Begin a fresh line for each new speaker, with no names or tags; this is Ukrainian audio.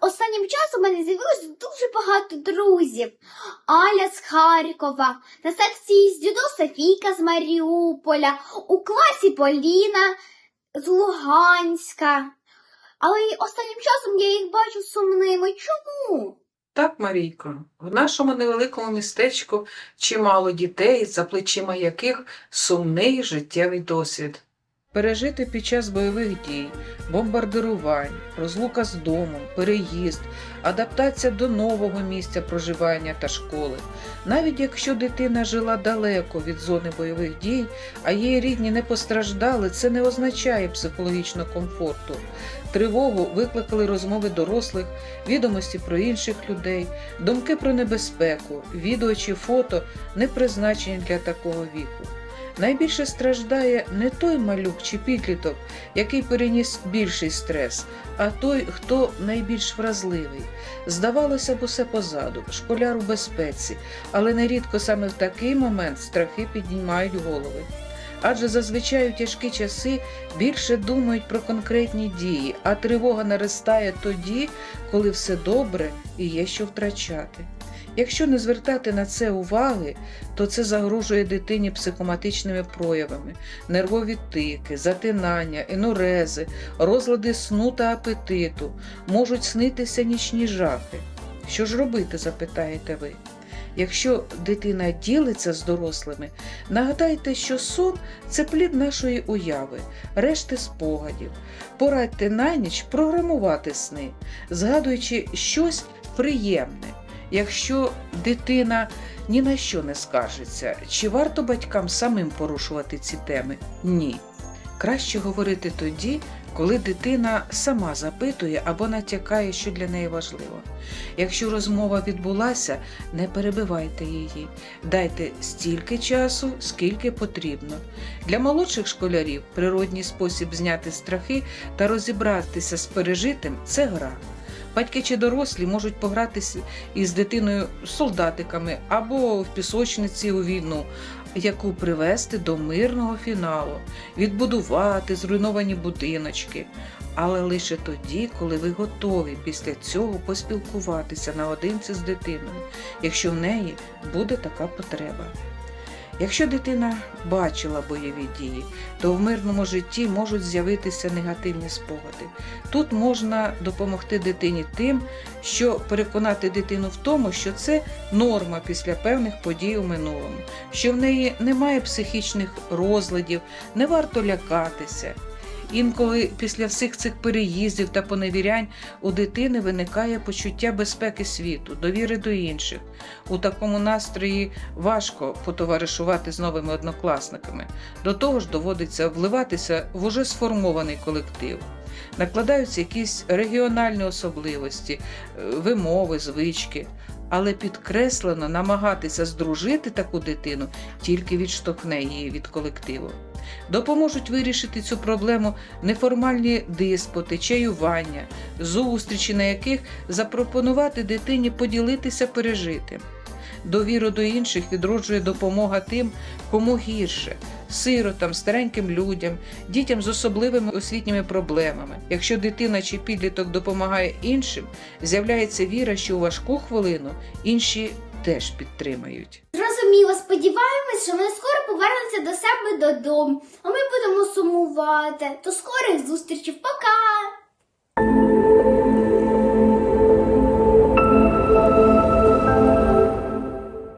останнім часом у мене з'явилось дуже багато друзів. Аля з Харкова, на секції з дюдо Софійка з Маріуполя, у класі Поліна з Луганська. Але останнім часом я їх бачу сумними. Чому?
Так, Марійко, в нашому невеликому містечку чимало дітей, за плечима яких сумний життєвий досвід. Пережити під час бойових дій, бомбардирувань, розлука з домом, переїзд, адаптація до нового місця проживання та школи. Навіть якщо дитина жила далеко від зони бойових дій, а її рідні не постраждали, це не означає психологічного комфорту. Тривогу викликали розмови дорослих, відомості про інших людей, думки про небезпеку, відео чи фото не призначені для такого віку. Найбільше страждає не той малюк чи підліток, який переніс більший стрес, а той, хто найбільш вразливий. Здавалося б, усе позаду, школяр у безпеці, але нерідко саме в такий момент страхи піднімають голови. Адже зазвичай у тяжкі часи більше думають про конкретні дії, а тривога наростає тоді, коли все добре і є що втрачати. Якщо не звертати на це уваги, то це загрожує дитині психоматичними проявами, нервові тики, затинання, енурези, розлади сну та апетиту, можуть снитися нічні жахи. Що ж робити, запитаєте ви? Якщо дитина ділиться з дорослими, нагадайте, що сон це плід нашої уяви, решти спогадів. Порадьте на ніч програмувати сни, згадуючи щось приємне. Якщо дитина ні на що не скаржиться, чи варто батькам самим порушувати ці теми? Ні. Краще говорити тоді, коли дитина сама запитує або натякає, що для неї важливо. Якщо розмова відбулася, не перебивайте її, дайте стільки часу, скільки потрібно. Для молодших школярів природній спосіб зняти страхи та розібратися з пережитим це гра. Батьки чи дорослі можуть погратися із дитиною солдатиками або в пісочниці у війну, яку привести до мирного фіналу, відбудувати зруйновані будиночки. Але лише тоді, коли ви готові після цього поспілкуватися наодинці з дитиною, якщо в неї буде така потреба. Якщо дитина бачила бойові дії, то в мирному житті можуть з'явитися негативні спогади. Тут можна допомогти дитині тим, що переконати дитину в тому, що це норма після певних подій у минулому, що в неї немає психічних розладів, не варто лякатися. Інколи після всіх цих переїздів та поневірянь у дитини виникає почуття безпеки світу, довіри до інших. У такому настрої важко потоваришувати з новими однокласниками. До того ж, доводиться вливатися в уже сформований колектив. Накладаються якісь регіональні особливості, е, вимови, звички. Але підкреслено намагатися здружити таку дитину тільки відштовхне її від колективу. Допоможуть вирішити цю проблему неформальні диспути, чаювання, зустрічі, на яких запропонувати дитині поділитися пережитим. Довіру до інших відроджує допомога тим, кому гірше сиротам, стареньким людям, дітям з особливими освітніми проблемами. Якщо дитина чи підліток допомагає іншим, з'являється віра, що у важку хвилину інші теж підтримають.
Зрозуміло, сподіваємось, що вони скоро повернуться до себе додому, а ми будемо сумувати. До скорих зустрічей.